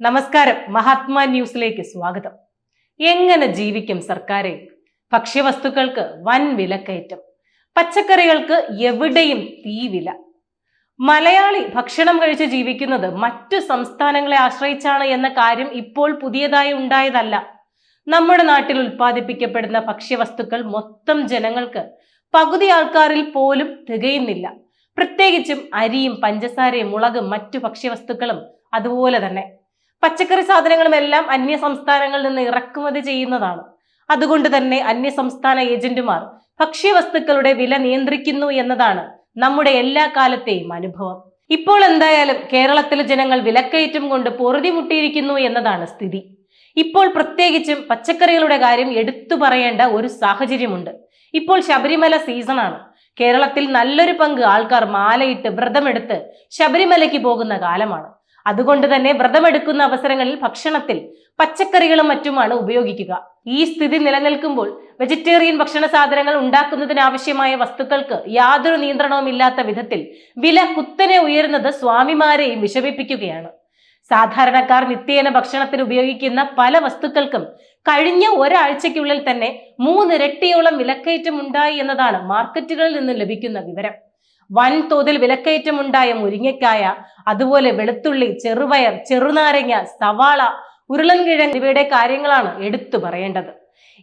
നമസ്കാരം. മഹാത്മാ ന്യൂസിലേക്ക് സ്വാഗതം. എങ്ങനെ ജീവിക്കും സർക്കാരെ? ഭക്ഷ്യവസ്തുക്കൾക്ക് വൻ വിലക്കയറ്റം. പച്ചക്കറികൾക്ക് എവിടെയും തീ വില മലയാളി ഭക്ഷണം കഴിച്ച് ജീവിക്കുന്നത് മറ്റു സംസ്ഥാനങ്ങളെ ആശ്രയിച്ചാണ് എന്ന കാര്യം ഇപ്പോൾ പുതിയതായി ഉണ്ടായതല്ല. നമ്മുടെ നാട്ടിൽ ഉൽപ്പാദിപ്പിക്കപ്പെടുന്ന ഭക്ഷ്യവസ്തുക്കൾ മൊത്തം ജനങ്ങൾക്ക് പകുതി ആൾക്കാരിൽ പോലും തികയുന്നില്ല. പ്രത്യേകിച്ചും അരിയും പഞ്ചസാരയും മുളകും മറ്റു ഭക്ഷ്യവസ്തുക്കളും അതുപോലെ തന്നെ. പച്ചക്കറി സാധനങ്ങളും എല്ലാം അന്യ സംസ്ഥാനങ്ങളിൽ നിന്ന് ഇറക്കുമതി ചെയ്യുന്നതാണ്. അതുകൊണ്ട് തന്നെ അന്യ സംസ്ഥാന ഏജന്റുമാർ ഭക്ഷ്യവസ്തുക്കളുടെ വില നിയന്ത്രിക്കുന്നു എന്നതാണ് നമ്മുടെ എല്ലാ കാലത്തെയും അനുഭവം. ഇപ്പോൾ എന്തായാലും കേരളത്തിലെ ജനങ്ങൾ വിലക്കയറ്റം കൊണ്ട് പൊറുതിമുട്ടിയിരിക്കുന്നു എന്നതാണ് സ്ഥിതി. ഇപ്പോൾ പ്രത്യേകിച്ചും പച്ചക്കറികളുടെ കാര്യം എടുത്തു പറയേണ്ട ഒരു സാഹചര്യമുണ്ട്. ഇപ്പോൾ ശബരിമല സീസണാണ്. കേരളത്തിൽ നല്ലൊരു പങ്ക് ആൾക്കാർ മാലയിട്ട് വ്രതമെടുത്ത് ശബരിമലയ്ക്ക് പോകുന്ന കാലമാണ്. അതുകൊണ്ട് തന്നെ വ്രതമെടുക്കുന്ന അവസരങ്ങളിൽ ഭക്ഷണത്തിൽ പച്ചക്കറികളും മറ്റുമാണ് ഉപയോഗിക്കുക. ഈ സ്ഥിതി നിലനിൽക്കുമ്പോൾ വെജിറ്റേറിയൻ ഭക്ഷണ സാധനങ്ങൾ ഉണ്ടാക്കുന്നതിന് ആവശ്യമായ വസ്തുക്കൾക്ക് യാതൊരു നിയന്ത്രണവും ഇല്ലാത്ത വിധത്തിൽ വില കുത്തനെ ഉയരുന്നത് സ്വാമിമാരെയും വിഷമിപ്പിക്കുകയാണ്. സാധാരണക്കാർ നിത്യേന ഭക്ഷണത്തിന് ഉപയോഗിക്കുന്ന പല വസ്തുക്കൾക്കും കഴിഞ്ഞ ഒരാഴ്ചയ്ക്കുള്ളിൽ തന്നെ മൂന്നിരട്ടിയോളം വിലക്കയറ്റം ഉണ്ടായി എന്നതാണ് മാർക്കറ്റുകളിൽ നിന്ന് ലഭിക്കുന്ന വിവരം. വൻതോതിൽ വിലക്കയറ്റമുണ്ടായ മുരിങ്ങക്കായ അതുപോലെ വെളുത്തുള്ളി ചെറുപയർ ചെറുനാരങ്ങ സവാള ഉരുളൻകിഴങ്ങ് ഇവയുടെ കാര്യങ്ങളാണ് എടുത്തു പറയേണ്ടത്.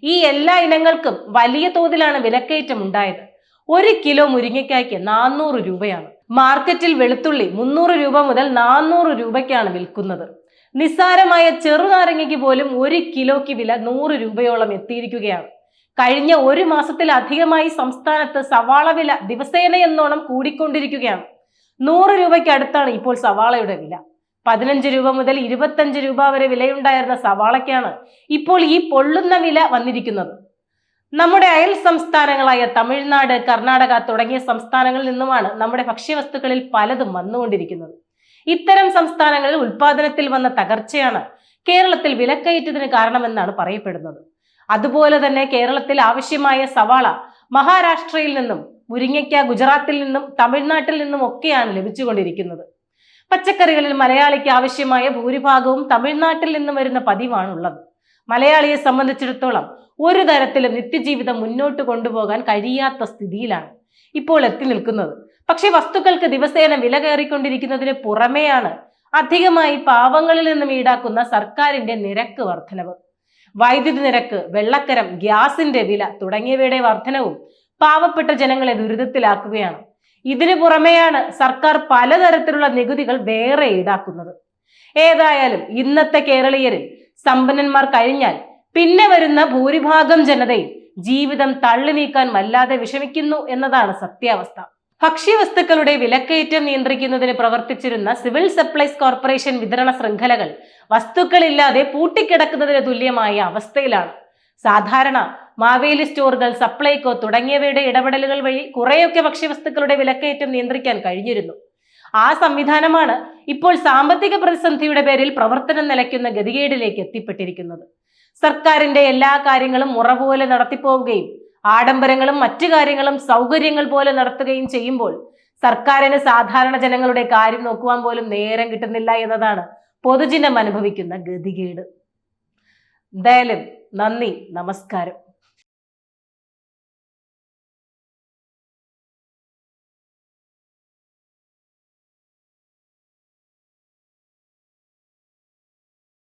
ഈ എല്ലാ ഇനങ്ങൾക്കും വലിയ തോതിലാണ് വിലക്കയറ്റം ഉണ്ടായത് ഒരു കിലോ മുരിങ്ങക്കായ്ക്ക് നാനൂറ് രൂപയാണ്. മാർക്കറ്റിൽ വെളുത്തുള്ളി മുന്നൂറ് രൂപ മുതൽ നാനൂറ് രൂപയ്ക്കാണ് വിൽക്കുന്നത്. നിസ്സാരമായ ചെറുനാരങ്ങയ്ക്ക് പോലും ഒരു കിലോയ്ക്ക് വില നൂറ് രൂപയോളം എത്തിയിരിക്കുകയാണ്. കഴിഞ്ഞ ഒരു മാസത്തിലധികമായി സംസ്ഥാനത്ത് സവാള വില ദിവസേന എന്നോണം കൂടിക്കൊണ്ടിരിക്കുകയാണ്. നൂറ് രൂപയ്ക്ക് അടുത്താണ് ഇപ്പോൾ സവാളയുടെ വില. പതിനഞ്ച് രൂപ മുതൽ ഇരുപത്തഞ്ച് രൂപ വരെ വിലയുണ്ടായിരുന്ന സവാളയ്ക്കാണ് ഇപ്പോൾ ഈ പൊള്ളുന്ന വില വന്നിരിക്കുന്നത്. നമ്മുടെ അയൽ സംസ്ഥാനങ്ങളായ തമിഴ്നാട് കർണാടക തുടങ്ങിയ സംസ്ഥാനങ്ങളിൽ നിന്നുമാണ് നമ്മുടെ ഭക്ഷ്യവസ്തുക്കളിൽ പലതും വന്നുകൊണ്ടിരിക്കുന്നത്. ഇത്തരം സംസ്ഥാനങ്ങളിൽ ഉൽപാദനത്തിൽ വന്ന തകർച്ചയാണ് കേരളത്തിൽ വിലക്കയറ്റത്തിന് കാരണമെന്നാണ് പറയപ്പെടുന്നത്. അതുപോലെ തന്നെ കേരളത്തിൽ ആവശ്യമായ സവാള മഹാരാഷ്ട്രയിൽ നിന്നും മുരിങ്ങയ്ക്ക ഗുജറാത്തിൽ നിന്നും തമിഴ്നാട്ടിൽ നിന്നും ഒക്കെയാണ് ലഭിച്ചുകൊണ്ടിരിക്കുന്നത്. പച്ചക്കറികളിൽ മലയാളിക്ക് ആവശ്യമായ ഭൂരിഭാഗവും തമിഴ്നാട്ടിൽ നിന്നും വരുന്ന പതിവാണുള്ളത്. മലയാളിയെ സംബന്ധിച്ചിടത്തോളം ഒരു തരത്തിലും നിത്യജീവിതം മുന്നോട്ട് കൊണ്ടുപോകാൻ കഴിയാത്ത സ്ഥിതിയിലാണ് ഇപ്പോൾ എത്തി നിൽക്കുന്നത്. പക്ഷേ വസ്തുക്കൾക്ക് ദിവസേന വില കയറിക്കൊണ്ടിരിക്കുന്നതിന് പുറമെയാണ് അധികമായി പാവങ്ങളിൽ നിന്നും ഈടാക്കുന്ന സർക്കാരിന്റെ നിരക്ക് വർധനവ്. വൈദ്യുതി നിരക്ക് വെള്ളക്കരം ഗ്യാസിന്റെ വില തുടങ്ങിയവയുടെ വർധനവും പാവപ്പെട്ട ജനങ്ങളെ ദുരിതത്തിലാക്കുകയാണ്. ഇതിനു പുറമെയാണ് സർക്കാർ പലതരത്തിലുള്ള നികുതികൾ വേറെ ഈടാക്കുന്നത്. ഏതായാലും ഇന്നത്തെ കേരളീയരിൽ സമ്പന്നന്മാർ കഴിഞ്ഞാൽ പിന്നെ വരുന്ന ഭൂരിഭാഗം ജനതയും ജീവിതം തള്ളി നീക്കാൻ വല്ലാതെ വിഷമിക്കുന്നു എന്നതാണ് സത്യാവസ്ഥ. ഭക്ഷ്യവസ്തുക്കളുടെ വിലക്കയറ്റം നിയന്ത്രിക്കുന്നതിന് പ്രവർത്തിച്ചിരുന്ന സിവിൽ സപ്ലൈസ് കോർപ്പറേഷൻ വിതരണ ശൃംഖലകൾ വസ്തുക്കളില്ലാതെ പൂട്ടിക്കിടക്കുന്നതിന് തുല്യമായ അവസ്ഥയിലാണ്. സാധാരണ മാവേലി സ്റ്റോറുകൾ സപ്ലൈകോ തുടങ്ങിയവയുടെ ഇടപെടലുകൾ വഴി കുറേയൊക്കെ ഭക്ഷ്യവസ്തുക്കളുടെ വിലക്കയറ്റം നിയന്ത്രിക്കാൻ കഴിഞ്ഞിരുന്നു. ആ സംവിധാനമാണ് ഇപ്പോൾ സാമ്പത്തിക പ്രതിസന്ധിയുടെ പേരിൽ പ്രവർത്തനം നിലയ്ക്കുന്ന ഗതികേടിലേക്ക് എത്തിപ്പെട്ടിരിക്കുന്നത്. സർക്കാരിന്റെ എല്ലാ കാര്യങ്ങളും മുറപോലെ നടത്തിപ്പോവുകയും ആഡംബരങ്ങളും മറ്റു കാര്യങ്ങളും സൗകര്യങ്ങൾ പോലെ നടത്തുകയും ചെയ്യുമ്പോൾ സർക്കാരിന് സാധാരണ ജനങ്ങളുടെ കാര്യം നോക്കുവാൻ പോലും നേരം കിട്ടുന്നില്ല എന്നതാണ് പൊതുജനം അനുഭവിക്കുന്ന ഗതികേട്. എന്തായാലും നന്ദി നമസ്കാരം.